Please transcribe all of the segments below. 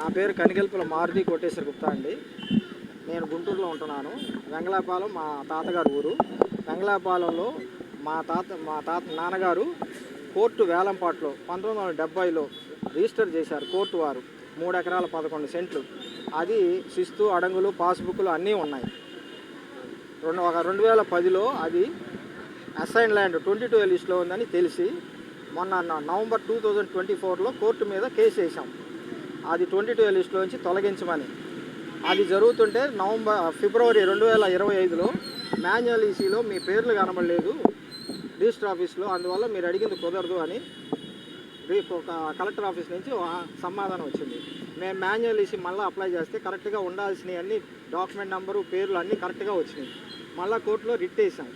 నా పేరు కనిగెల్పుల మారుతి కోటేశ్వర గుప్తా అండి. నేను గుంటూరులో ఉంటున్నాను. వెంగళాపాలెం మా తాతగారు ఊరు. వెంగళాపాలెంలో మా తాత మా తాత నాన్నగారు కోర్టు వేలంపాట్లో పంతొమ్మిది వందల డెబ్బైలో రిజిస్టర్ చేశారు కోర్టు వారు. మూడు ఎకరాల పదకొండు సెంట్లు. అది శిస్తు అడంగులు పాస్బుక్లు అన్నీ ఉన్నాయి. రెండు ఒక రెండు వేల పదిలో అది అసైన్ ల్యాండ్ ట్వంటీ టూ లిస్ట్లో ఉందని తెలిసి మొన్న నవంబర్ టూ థౌజండ్ ట్వంటీ ఫోర్లో కోర్టు మీద కేసు వేసాం అది ట్వంటీ టూ లిస్ట్లో నుంచి తొలగించమని. అది జరుగుతుంటే నవంబర్ ఫిబ్రవరి రెండు వేల ఇరవై ఐదులో మాన్యువల్ ఈసీలో మీ పేర్లు కనబడలేదు రిజిస్టర్ ఆఫీస్లో అందువల్ల మీరు అడిగింది కుదరదు అని రేపు ఒక కలెక్టర్ ఆఫీస్ నుంచి సమాధానం వచ్చింది. మేము మాన్యువల్ ఈసీ మళ్ళీ అప్లై చేస్తే కరెక్ట్గా ఉండాల్సినవి అన్ని డాక్యుమెంట్ నెంబరు పేర్లు అన్నీ కరెక్ట్గా వచ్చినాయి. మళ్ళీ కోర్టులో రిట్ వేసాం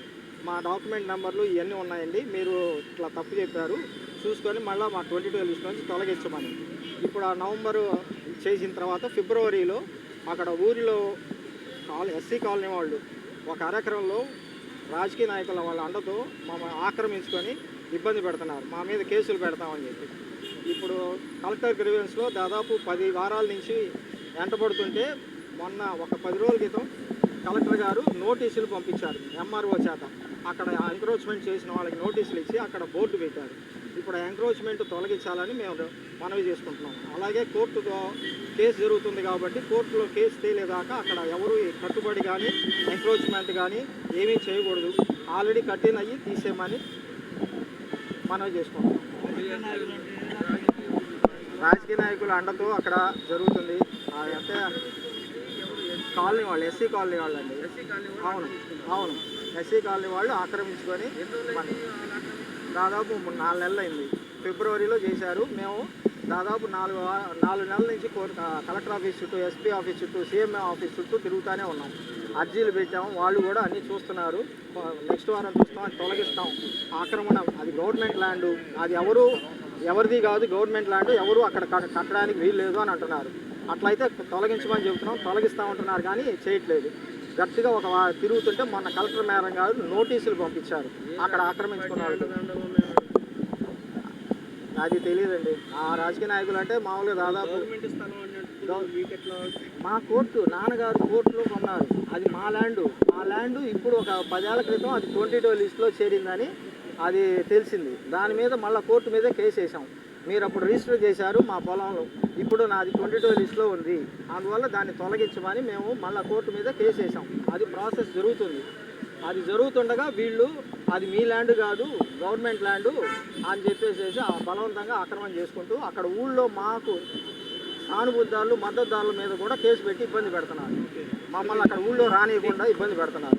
మా డాక్యుమెంట్ నెంబర్లు ఇవన్నీ ఉన్నాయండి. మీరు ఇట్లా తప్పు చెప్పారు. చూసుకొని మళ్ళీ మా ట్వంటీ టూ లిస్ట్ నుంచి తొలగించమని. ఇప్పుడు ఆ నవంబరు చేసిన తర్వాత ఫిబ్రవరిలో అక్కడ ఊరిలో కాలనీ ఎస్సీ కాలనీ వాళ్ళు ఒక అరెకరంలో రాజకీయ నాయకుల వాళ్ళ అండతో మమ్మల్ని ఆక్రమించుకొని ఇబ్బంది పెడుతున్నారు. మా మీద కేసులు పెడతామని చెప్పి. ఇప్పుడు కలెక్టర్ గ్రీవెన్స్లో దాదాపు పది వారాల నుంచి వెంటబడుతుంటే మొన్న ఒక పది రోజుల క్రితం కలెక్టర్ గారు నోటీసులు పంపించారు ఎంఆర్ఓ చేత. అక్కడ ఎంక్రోచ్మెంట్ చేసిన వాళ్ళకి నోటీసులు ఇచ్చి అక్కడ బోర్డు పెట్టారు. ఇప్పుడు ఎంక్రోచ్మెంట్ తొలగించాలని మేము మనవి చేసుకుంటున్నాం అలాగే కోర్టుతో కేసు జరుగుతుంది కాబట్టి కోర్టులో కేసు తేలేదాకా అక్కడ ఎవరు కట్టుబడి కానీ ఎంక్రోచ్మెంట్ కానీ ఏమీ చేయకూడదు. ఆల్రెడీ కట్టినయ్యి తీసేయమని మనవి చేసుకుంటున్నాం రాజకీయ నాయకుల అండతో అక్కడ జరుగుతుంది. ఆ అంటే కాలనీ వాళ్ళు ఎస్సీ కాలనీ వాళ్ళు అండి అవును అవును. ఎస్సీ కాలనీ వాళ్ళు ఆక్రమించుకొని దాదాపు మూడు- నాలుగు నెలలు అయింది ఫిబ్రవరిలో చేశారు. మేము దాదాపు నాలుగు నాలుగు నెలల నుంచి కలెక్టర్ ఆఫీస్ చుట్టూ ఎస్పీ ఆఫీస్ చుట్టూ సీఎంఏ ఆఫీస్ చుట్టూ తిరుగుతూనే ఉన్నాం. అర్జీలు పెట్టాము. వాళ్ళు కూడా అన్నీ చూస్తున్నారు. నెక్స్ట్ వారం చూస్తాం అని తొలగిస్తాం. ఆక్రమణ అది గవర్నమెంట్ ల్యాండ్. అది ఎవరు ఎవరిది కాదు గవర్నమెంట్ ల్యాండ్. ఎవరు అక్కడ కట్టడానికి వీలు లేదు అని అంటున్నారు. అట్లయితే తొలగించమని చెబుతున్నాం. తొలగిస్తామంటున్నారు కానీ చేయట్లేదు. గట్టిగా ఒక తిరుగుతుంటే మొన్న కలెక్టర్ మేడం గారు నోటీసులు పంపించారు. అక్కడ ఆక్రమించుకున్న వాళ్ళు అది తెలియదండి. ఆ రాజకీయ నాయకులు అంటే మామూలుగా దాదాపు మా కోర్టు నాన్నగారు కోర్టులో కొన్నారు. అది మా ల్యాండ్. మా ల్యాండ్ ఇప్పుడు ఒక పదేళ్ళ క్రితం అది ట్వంటీ టూ లిస్ట్లో చేరిందని అది తెలిసింది. దాని మీద మళ్ళీ కోర్టు మీదే కేసు వేసాం. మీరు అప్పుడు రిజిస్టర్ చేశారు మా పొలంలో. ఇప్పుడు నాది ట్వంటీ టూ లిస్ట్లో ఉంది. అందువల్ల దాన్ని తొలగించమని మేము మళ్ళీ కోర్టు మీద కేసు వేసాం అది ప్రాసెస్ జరుగుతుంది. అది జరుగుతుండగా వీళ్ళు అది మీ ల్యాండ్ కాదు గవర్నమెంట్ ల్యాండ్ అని చెప్పేసి ఆ బలవంతంగా ఆక్రమణ చేసుకుంటూ అక్కడ ఊళ్ళో మాకు సానుభూతిదారులు మద్దతుదారుల మీద కూడా కేసు పెట్టి ఇబ్బంది పెడుతున్నారు. మమ్మల్ని అక్కడ ఊళ్ళో రానియకుండా ఇబ్బంది పెడుతున్నారు.